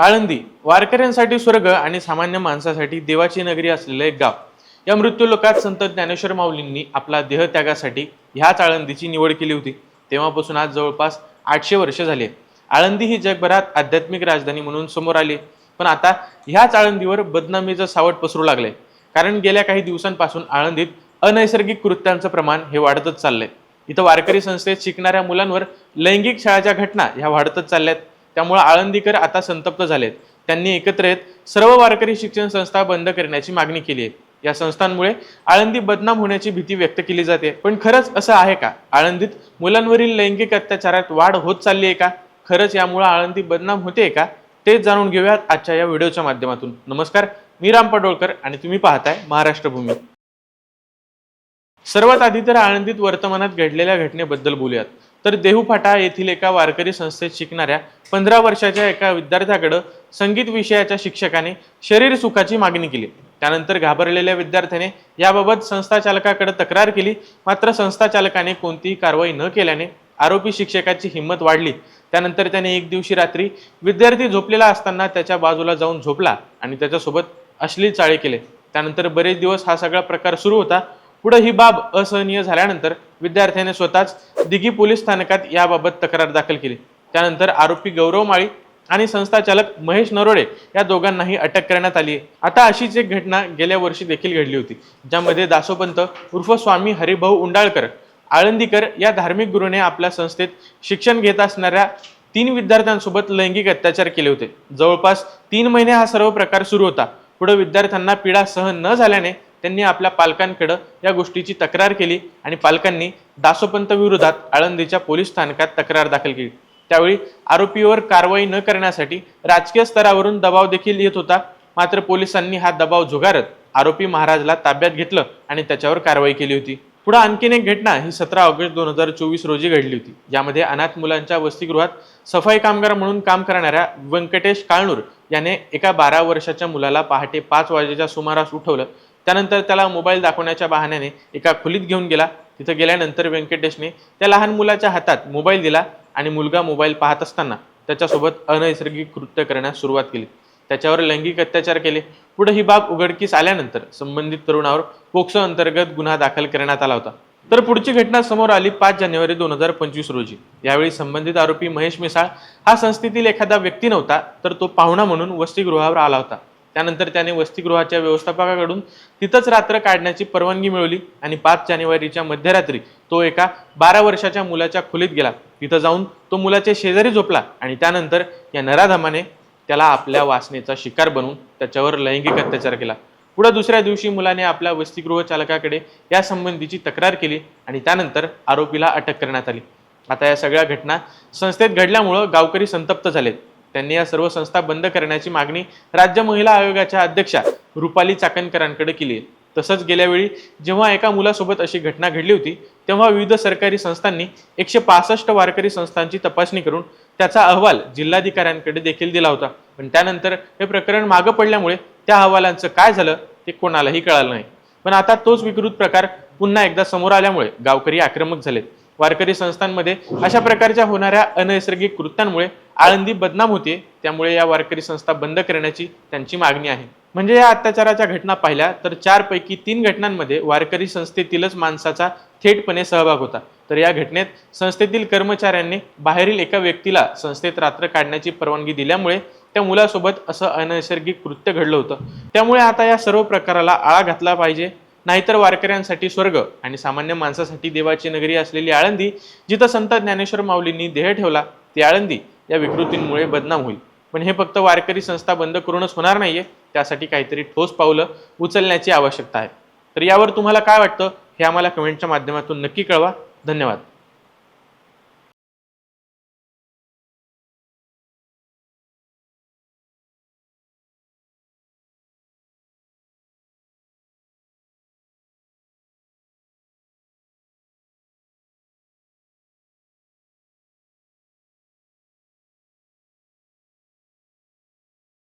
आळंदी वारकऱ्यांसाठी स्वर्ग आणि सामान्य माणसासाठी देवाची नगरी असलेलं एक गाव. या मृत्यूलोकात संत ज्ञानेश्वर माऊलींनी आपला देहत्यागासाठी ह्याच आळंदीची निवड केली होती. तेव्हापासून आज जवळपास आठशे वर्ष झाली आळंदी ही जगभरात आध्यात्मिक राजधानी म्हणून समोर आली पण आता ह्याच आळंदीवर बदनामीचं सावट पसरू लागलंय. कारण गेल्या काही दिवसांपासून आळंदीत अनैसर्गिक कृत्यांचं प्रमाण हे वाढतच चाललंय. इथं वारकरी संस्थेत शिकणाऱ्या मुलांवर लैंगिक शाळाच्या घटना ह्या वाढतच चालल्यात. त्यामुळे आळंदीकर आता संतप्त झालेत. त्यांनी एकत्र येत सर्व वारकरी शिक्षण संस्था बंद करण्याची मागणी केली आहे. या संस्थांमुळे आळंदी बदनाम होण्याची भीती व्यक्त केली जाते. पण खरंच असं आहे का? आळंदीत मुलांवरील लैंगिक अत्याचारात वाढ होत चालली आहे का? खरंच यामुळे आळंदी बदनाम होते का? तेच जाणून घेऊयात आजच्या या व्हिडिओच्या माध्यमातून. नमस्कार मी राम पडोळकर आणि तुम्ही पाहताय महाराष्ट्र भूमी सर्वात आधी तर आळंदीत वर्तमानात घडलेल्या घटनेबद्दल बोलूयात. तर देहू फाटा येथील एका वारकरी संस्थेत शिकणाऱ्या पंधरा वर्षाच्या एका विद्यार्थ्याकडं संगीत विषयाच्या शिक्षकाने शरीर सुखाची मागणी केली. त्यानंतर घाबरलेल्या विद्यार्थ्याने याबाबत संस्था चालकाकडे तक्रार केली. मात्र संस्था चालकाने कोणतीही कारवाई न केल्याने आरोपी शिक्षकाची हिंमत वाढली. त्यानंतर त्याने एक दिवशी रात्री विद्यार्थी झोपलेला असताना त्याच्या बाजूला जाऊन झोपला आणि त्याच्यासोबत अश्लील चाळे केले. त्यानंतर बरेच दिवस हा सगळा प्रकार सुरू होता. पुढे ही बाब असहनीय झाल्यानंतर विद्यार्थ्याने स्वतःच दिघी पोलीस स्थानकात याबाबत तक्रार दाखल केली. त्यानंतर आरोपी गौरव माळी आणि संस्थाचालक महेश नरोडे या दोघांनाही अटक करण्यात आली आहे. आता अशीच एक घटना गेल्या वर्षी देखील घडली होती ज्यामध्ये दासोपंत उर्फ स्वामी हरिभाऊ उंडाळकर आळंदीकर या धार्मिक गुरुने आपल्या संस्थेत शिक्षण घेत असणाऱ्या तीन विद्यार्थ्यांसोबत लैंगिक अत्याचार केले होते. जवळपास तीन महिने हा सर्व प्रकार सुरू होता. पुढे विद्यार्थ्यांना पीडा सहन न झाल्याने त्यांनी आपल्या पालकांकडे या गोष्टीची तक्रार केली आणि पालकांनी दासोपंत विरोधात आळंदीच्या पोलीस स्थानकात तक्रार दाखल केली. त्यावेळी आरोपीवर कारवाई न करण्यासाठी राजकीय स्तरावरून दबाव देखील येत होता. मात्र पोलिसांनी हा दबाव झुगारत आरोपी महाराजला ताब्यात घेतलं आणि त्याच्यावर कारवाई केली होती. पुढे आणखीन एक घटना ही सतरा ऑगस्ट दोन हजार चोवीस रोजी घडली होती. यामध्ये अनाथ मुलांच्या वसतिगृहात सफाई कामगार म्हणून काम करणाऱ्या व्यंकटेश काळणूर याने एका बारा वर्षाच्या मुलाला पहाटे पाच वाजेच्या सुमारास उठवलं. त्यानंतर त्याला मोबाईल दाखवण्याच्या बहाण्याने एका खोलीत घेऊन गेला. तिथं गेल्यानंतर व्यंकटेशने त्या लहान मुलाच्या हातात मोबाईल दिला. आणि मुलगा मोबाईल पाहत असताना त्याच्यासोबत अनैसर्गिक कृत्य करण्यास सुरुवात केली. त्याच्यावर लैंगिक अत्याचार केले. पुढे ही बाब उघडकीस आल्यानंतर संबंधित तरुणावर पोक्सो अंतर्गत गुन्हा दाखल करण्यात आला होता. तर पुढची घटना समोर आली पाच जानेवारी दोन हजार पंचवीस रोजी. यावेळी संबंधित आरोपी महेश मिसाळ हा संस्थेतील एखादा व्यक्ती नव्हता तर तो पाहुणा म्हणून वसतिगृहावर आला होता. त्यानंतर त्याने वसतिगृहाच्या व्यवस्थापकाकडून तिथंच रात्र काढण्याची परवानगी मिळवली आणि पाच जानेवारीच्या मध्यरात्री तो एका बारा वर्षाच्या मुलाच्या खोलीत गेला. तिथं जाऊन तो मुलाच्या शेजारी झोपला आणि त्यानंतर या नराधमाने त्याला आपल्या वासनेचा शिकार बनवून त्याच्यावर लैंगिक अत्याचार केला. पुढे दुसऱ्या दिवशी मुलाने आपल्या वसतिगृह चालकाकडे या संबंधीची तक्रार केली आणि त्यानंतर आरोपीला अटक करण्यात आली. आता या सगळ्या घटना संस्थेत घडल्यामुळं गावकरी संतप्त झालेत. त्यांनी या सर्व संस्था बंद करण्याची मागणी राज्य महिला आयोगाच्या अध्यक्षा रुपाली चाकणकरांकडे केली. आहे तसंच गेल्यावेळी जेव्हा एका मुलासोबत अशी घटना घडली होती तेव्हा विविध सरकारी संस्थांनी एकशे पासष्ट वारकरी संस्थांची तपासणी करून त्याचा अहवाल जिल्हाधिकाऱ्यांकडे देखील दिला होता. पण त्यानंतर हे प्रकरण मागं पडल्यामुळे त्या अहवालांचं काय झालं ते कोणालाही कळालं नाही. पण आता तोच विकृत प्रकार पुन्हा एकदा समोर आल्यामुळे गावकरी आक्रमक झालेत. वारकरी संस्थांमध्ये अशा प्रकारच्या होणाऱ्या अनैसर्गिक कृत्यांमुळे आळंदी बदनाम होते. त्यामुळे या वारकरी संस्था बंद करण्याची त्यांची मागणी आहे. म्हणजे या अत्याचाराच्या घटना पाहिल्या तर चार पैकी तीन घटनांमध्ये वारकरी संस्थेतीलच माणसाचा थेटपणे सहभाग होता. तर या घटनेत संस्थेतील कर्मचाऱ्यांनी बाहेरील एका व्यक्तीला संस्थेत रात्र काढण्याची परवानगी दिल्यामुळे त्या मुलासोबत असं अनैसर्गिक कृत्य घडलं होतं. त्यामुळे आता या सर्व प्रकाराला आळा घातला पाहिजे. नाहीतर वारकऱ्यांसाठी स्वर्ग आणि सामान्य माणसासाठी देवाची नगरी असलेली आळंदी जिथं संत ज्ञानेश्वर माऊलींनी देह ठेवला ती आळंदी या विकृतींमुळे बदनाम होईल. पण हे फक्त वारकरी संस्था बंद करूनच होणार नाहीये त्यासाठी काहीतरी ठोस पावलं उचलण्याची आवश्यकता आहे. तर यावर तुम्हाला काय वाटतं हे आम्हाला कमेंटच्या माध्यमातून नक्की कळवा. धन्यवाद.